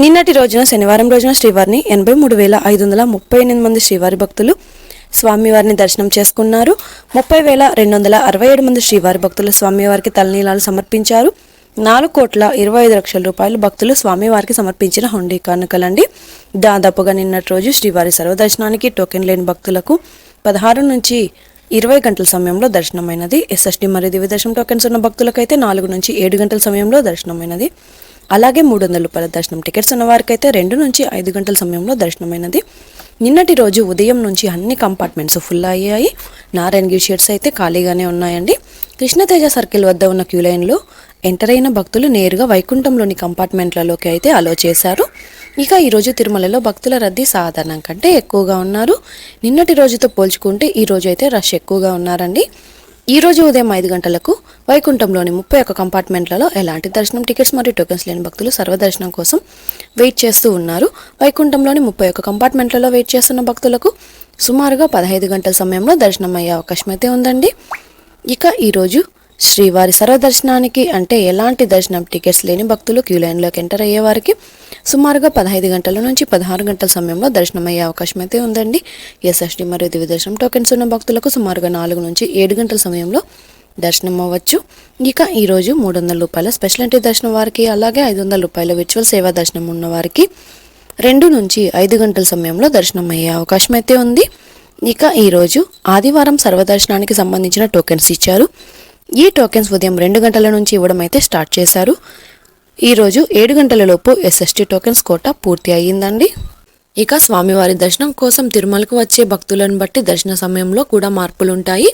నిన్నటి రోజున శనివారం రోజున శ్రీవారిని ఎనభై మూడు వేల ఐదు వందల ముప్పై ఎనిమిది మంది శ్రీవారి భక్తులు స్వామివారిని దర్శనం చేసుకున్నారు. ముప్పై వేల రెండు వందల అరవై ఏడు మంది శ్రీవారి భక్తులు స్వామివారికి తలనీలాలు సమర్పించారు. నాలుగు కోట్ల ఇరవై ఐదు లక్షల రూపాయలు భక్తులు స్వామివారికి సమర్పించిన హుండీ కానుకలండి. దాదాపుగా నిన్నటి రోజు శ్రీవారి సర్వదర్శనానికి టోకెన్ లేని భక్తులకు పదహారు నుంచి ఇరవై గంటల సమయంలో దర్శనమైనది. ఎస్ఎస్డి మరియు దివ్యదర్శనం టోకెన్స్ ఉన్న భక్తులకైతే నాలుగు నుంచి ఏడు గంటల సమయంలో దర్శనమైనది. అలాగే మూడు వందల రూపాయల దర్శనం టికెట్స్ ఉన్న వారికైతే రెండు నుంచి ఐదు గంటల సమయంలో దర్శనమైనది. నిన్నటి రోజు ఉదయం నుంచి అన్ని కంపార్ట్మెంట్స్ ఫుల్ అయ్యాయి. నారాయణగిరి షెడ్స్ అయితే ఖాళీగానే ఉన్నాయండి. కృష్ణతేజ సర్కిల్ వద్ద ఉన్న క్యూ లైన్లో ఎంటర్ అయిన భక్తులు నేరుగా వైకుంఠంలోని కంపార్ట్మెంట్లలోకి అయితే అలో చేశారు. ఇక ఈరోజు తిరుమలలో భక్తుల రద్దీ సాధారణం కంటే ఎక్కువగా ఉన్నారు. నిన్నటి రోజుతో పోల్చుకుంటే ఈ రోజు అయితే రష్ ఎక్కువగా ఉన్నారండి. ఈ రోజు ఉదయం ఐదు గంటలకు వైకుంఠంలోని ముప్పై ఒక్క కంపార్ట్మెంట్లలో ఎలాంటి దర్శనం టికెట్స్ మరియు టోకెన్స్ లేని భక్తులు సర్వదర్శనం కోసం వెయిట్ చేస్తూ ఉన్నారు. వైకుంఠంలోని ముప్పై ఒక్క కంపార్ట్మెంట్లలో వెయిట్ చేస్తున్న భక్తులకు సుమారుగా పదహైదు గంటల సమయంలో దర్శనం అయ్యే అవకాశం అయితే ఉందండి. ఇక ఈరోజు శ్రీవారి సర్వదర్శనానికి అంటే ఎలాంటి దర్శనం? టికెట్స్ లేని భక్తులు క్యూ లైన్లోకి ఎంటర్ అయ్యే వారికి సుమారుగా పదహైదు గంటల నుంచి పదహారు గంటల సమయంలో దర్శనం అయ్యే అవకాశం అయితే ఉందండి. ఎస్ఎస్డి మరియు దివ్య దర్శనం టోకెన్స్ ఉన్న భక్తులకు సుమారుగా నాలుగు నుంచి ఏడు గంటల సమయంలో దర్శనం అవ్వచ్చు. ఇక ఈరోజు మూడు వందల రూపాయల స్పెషల్ ఎంట్రీ దర్శనం వారికి అలాగే ఐదు వందల రూపాయల విర్చువల్ సేవా దర్శనం ఉన్న వారికి రెండు నుంచి ఐదు గంటల సమయంలో దర్శనం అయ్యే అవకాశం అయితే ఉంది. ఇక ఈరోజు ఆదివారం సర్వదర్శనానికి సంబంధించిన టోకెన్స్ ఇచ్చారు. ఈ టోకెన్స్ ఉదయం రెండు గంటల నుంచి ఇవ్వడం అయితే స్టార్ట్ చేశారు. ఈరోజు ఏడు గంటలలోపు ఎస్ఎస్టీ టోకెన్స్ కోట పూర్తి అయ్యిందండి. ఇక స్వామివారి దర్శనం కోసం తిరుమలకు వచ్చే భక్తులను బట్టి దర్శన సమయంలో కూడా మార్పులుంటాయి.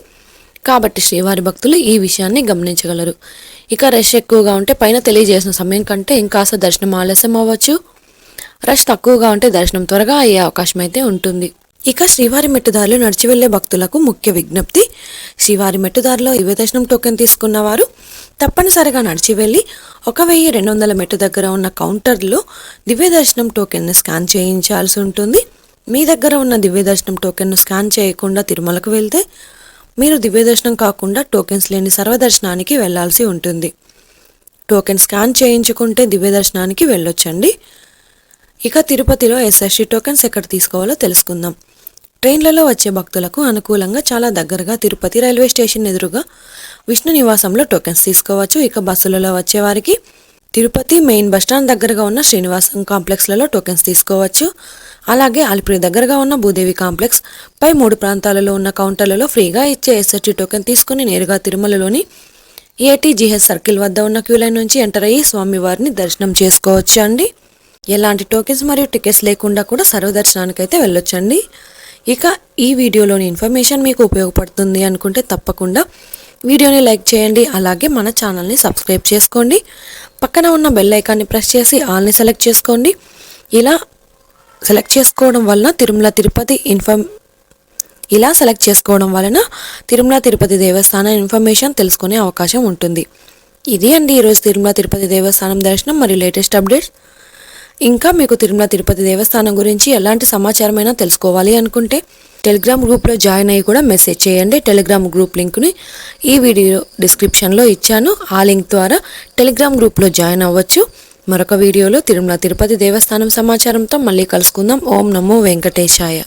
కాబట్టి శ్రీవారి భక్తులు ఈ విషయాన్ని గమనించగలరు. ఇక రష్ ఎక్కువగా ఉంటే పైన తెలియజేసిన సమయం కంటే ఇంకాస్త దర్శనం ఆలస్యం అవ్వచ్చు రష్ తక్కువగా ఉంటే దర్శనం త్వరగా అయ్యే అవకాశం అయితే ఉంటుంది. ఇక శ్రీవారి మెట్టుదారిలో నడిచి వెళ్ళే భక్తులకు ముఖ్య విజ్ఞప్తి. శ్రీవారి మెట్టుదారిలో ఇవే దర్శనం టోకెన్ తీసుకున్న వారు తప్పనిసరిగా నడిచి వెళ్ళి ఒక వెయ్యి రెండు వందల మెట్టు దగ్గర ఉన్న కౌంటర్లో దివ్య దర్శనం టోకెన్ను స్కాన్ చేయించాల్సి ఉంటుంది. మీ దగ్గర ఉన్న దివ్య దర్శనం టోకెన్ను స్కాన్ చేయకుండా తిరుమలకు వెళ్తే మీరు దివ్య దర్శనం కాకుండా టోకెన్స్ లేని సర్వదర్శనానికి వెళ్ళాల్సి ఉంటుంది. టోకెన్ స్కాన్ చేయించుకుంటే దివ్య దర్శనానికి వెళ్ళొచ్చండి. ఇక తిరుపతిలో ఎస్ఎస్టీ టోకెన్స్ ఎక్కడ తీసుకోవాలో తెలుసుకుందాం. ట్రైన్లలో వచ్చే భక్తులకు అనుకూలంగా చాలా దగ్గరగా తిరుపతి రైల్వే స్టేషన్ ఎదురుగా విష్ణు నివాసంలో టోకెన్స్ తీసుకోవచ్చు. ఇక బస్సులలో వచ్చేవారికి తిరుపతి మెయిన్ బస్టాండ్ దగ్గరగా ఉన్న శ్రీనివాసం కాంప్లెక్స్లలో టోకెన్స్ తీసుకోవచ్చు. అలాగే అలిపిరి దగ్గరగా ఉన్న భూదేవి కాంప్లెక్స్ పై మూడు ప్రాంతాలలో ఉన్న కౌంటర్లలో ఫ్రీగా ఇచ్చే ఎస్ఎస్టీ టోకెన్ తీసుకుని నేరుగా తిరుమలలోని ఏటీజీహెచ్ సర్కిల్ వద్ద ఉన్న క్యూ లైన్ నుంచి ఎంటర్ అయ్యి స్వామివారిని దర్శనం చేసుకోవచ్చు అండి ఎలాంటి టోకెన్స్ మరియు టికెట్స్ లేకుండా కూడా సర్వదర్శనానికి అయితే వెళ్ళొచ్చండి. ఇక ఈ వీడియోలోని ఇన్ఫర్మేషన్ మీకు ఉపయోగపడుతుంది అనుకుంటే తప్పకుండా వీడియోని లైక్ చేయండి అలాగే మన ఛానల్ని సబ్స్క్రైబ్ చేసుకోండి. పక్కన ఉన్న బెల్ ఐకాన్ని ప్రెస్ చేసి ఆల్ని సెలెక్ట్ చేసుకోండి. ఇలా సెలెక్ట్ చేసుకోవడం వలన తిరుమల తిరుపతి ఇన్ఫర్మ్ ఇలా సెలెక్ట్ చేసుకోవడం వలన తిరుమల తిరుపతి దేవస్థానం ఇన్ఫర్మేషన్ తెలుసుకునే అవకాశం ఉంటుంది. ఇది అండి ఈరోజు తిరుమల తిరుపతి దేవస్థానం దర్శనం మరియు లేటెస్ట్ అప్డేట్స్. ఇంకా మీకు తిరుమల తిరుపతి దేవస్థానం గురించి ఎలాంటి సమాచారమైనా తెలుసుకోవాలి అనుకుంటే టెలిగ్రామ్ గ్రూప్లో జాయిన్ అయ్యి కూడా మెసేజ్ చేయండి. టెలిగ్రామ్ గ్రూప్ లింక్ని ఈ వీడియో డిస్క్రిప్షన్లో ఇచ్చాను. ఆ లింక్ ద్వారా టెలిగ్రామ్ గ్రూప్లో జాయిన్ అవ్వచ్చు. మరొక వీడియోలో తిరుమల తిరుపతి దేవస్థానం సమాచారంతో మళ్ళీ కలుసుకుందాం. ఓం నమో వెంకటేశాయ.